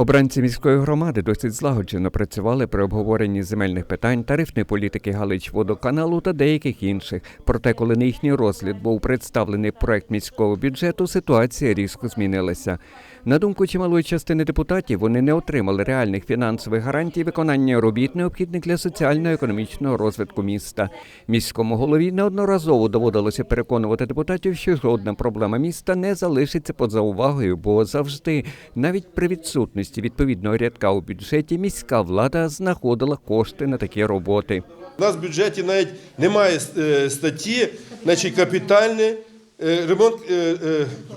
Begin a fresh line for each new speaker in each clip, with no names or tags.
Обранці міської громади досить злагоджено працювали при обговоренні земельних питань, тарифної політики Галичводоканалу та деяких інших. Проте, коли на їхній розгляд був представлений проект міського бюджету, ситуація різко змінилася. На думку чималої частини депутатів, вони не отримали реальних фінансових гарантій виконання робіт, необхідних для соціально-економічного розвитку міста. Міському голові неодноразово доводилося переконувати депутатів, що жодна проблема міста не залишиться поза увагою, бо завжди, навіть при відсутності відповідного рядка у бюджеті, міська влада знаходила кошти на такі роботи.
У нас в бюджеті навіть немає е, статті, значить капітальний е, ремонт е,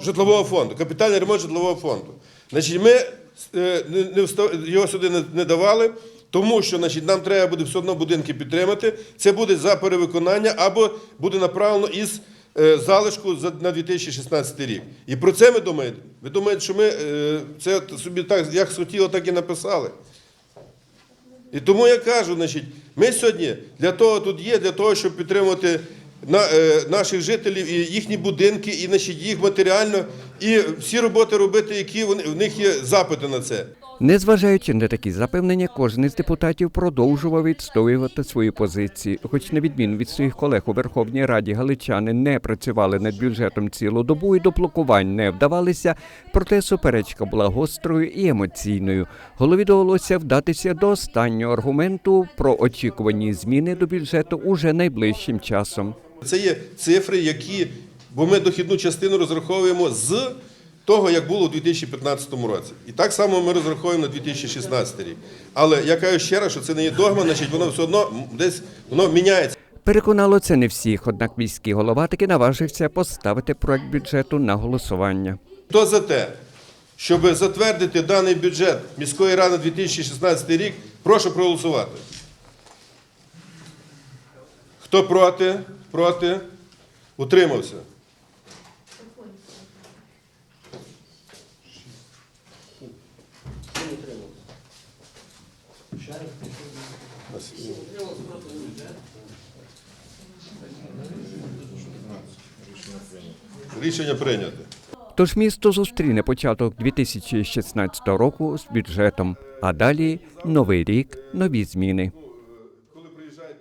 житлового фонду. Капітальний ремонт житлового фонду. Значить, ми його сюди не- давали, тому що значить, нам треба буде все одно будинки підтримати. Це буде за перевиконання або буде направлено із залишку на 2016 рік. І про це ми думаєте. Ви думаєте, що ми е, це собі так, як хотіло, так і написали. І тому я кажу, значить, ми сьогодні для того тут є, для того, щоб підтримувати е, наших жителів і їхні будинки, і значить, їх матеріально, і всі роботи робити, які вони, в них є запити на це.
Незважаючи на такі запевнення, кожен із депутатів продовжував відстоювати свої позиції. Хоч на відміну від своїх колег у Верховній Раді галичани не працювали над бюджетом цілу добу і до блокувань не вдавалися, проте суперечка була гострою і емоційною. Голові довелося вдатися до останнього аргументу про очікувані зміни до бюджету уже найближчим часом.
Це є цифри, які, бо ми дохідну частину розраховуємо з того, як було у 2015 році. І так само ми розраховуємо на 2016 рік. Але я кажу ще раз, що це не є догма, значить воно все одно десь воно міняється.
Переконало це не всіх, однак міський голова таки наважився поставити проект бюджету на голосування.
Хто за те, щоб затвердити даний бюджет міської ради 2016 рік, прошу проголосувати. Хто проти? Проти? Утримався. Рішення прийнято.
Тож місто зустріне початок 2016 року з бюджетом, а далі новий рік, нові зміни.